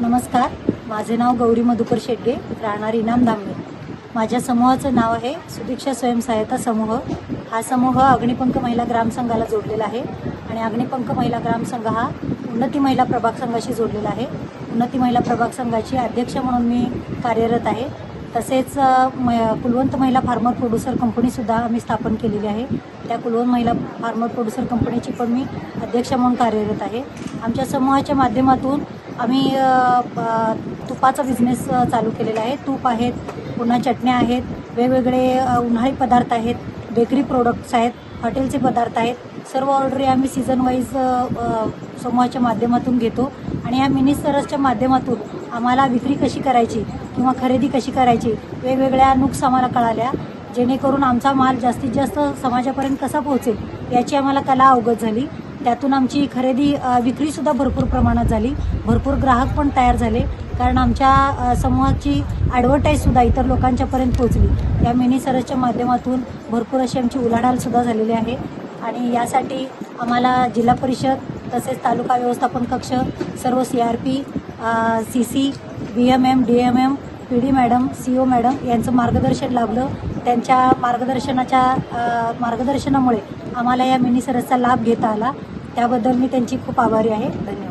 नमस्कार. माझे नाव गौरी मधुकर शेट्टे राहणार इनाम दामले माझ्या समूहाचं नाव आहे सुदीक्षा स्वयंसहायता समूह. हा समूह अग्निपंख महिला ग्रामसंघाला जोडलेला आहे आणि अग्निपंख महिला ग्रामसंघ हा उन्नती महिला प्रभाग संघाशी जोडलेला आहे. उन्नती महिला प्रभाग संघाची अध्यक्ष म्हणून मी कार्यरत आहे. तसेच म कुलवंत महिला फार्मर प्रोड्युसर कंपनीसुद्धा आम्ही स्थापन केलेली आहे. त्या कुलवंत महिला फार्मर प्रोड्युसर कंपनीची पण मी अध्यक्ष म्हणून कार्यरत आहे. आमच्या समूहाच्या माध्यमातून आम्ही तुपाचा बिझनेस चालू केलेला आहे. तूप आहेत पुन्हा चटण्या आहेत वेगवेगळे उन्हाळी पदार्थ आहेत बेकरी प्रोडक्ट्स आहेत हॉटेलचे पदार्थ आहेत. सर्व ऑर्डरी आम्ही सीझन वाईज समूहाच्या माध्यमातून घेतो. आणि या मिनी सरसच्या माध्यमातून आम्हाला विक्री कशी करायची किंवा खरेदी कशी करायची वेगवेगळ्या नुक्स आम्हाला कळाल्या. जेणेकरून आमचा माल जास्तीत जास्त समाजापर्यंत कसा पोहोचेल याची आम्हाला कला अवगत झाली. त्यातून आमची खरेदी विक्रीसुद्धा भरपूर प्रमाणात झाली. भरपूर ग्राहक पण तयार झाले. कारण आमच्या समूहाची ॲडव्हर्टाईजसुद्धा इतर लोकांच्यापर्यंत पोहोचली. या मिनी सरसच्या माध्यमातून भरपूर अशी आमची उलाढालसुद्धा झालेली आहे. आणि यासाठी आम्हाला जिल्हा परिषद तसेच तालुका व्यवस्थापन कक्ष सर्व C R P C C B M M D M M P D madam C O madam यांचं मार्गदर्शन लाभलं. त्यांच्या मार्गदर्शनाच्या मार्गदर्शनामुळे आम्हाला या मिनी सरसचा लाभ घेता आला. त्याबद्दल मी त्यांची खूप आभारी आहे. धन्यवाद.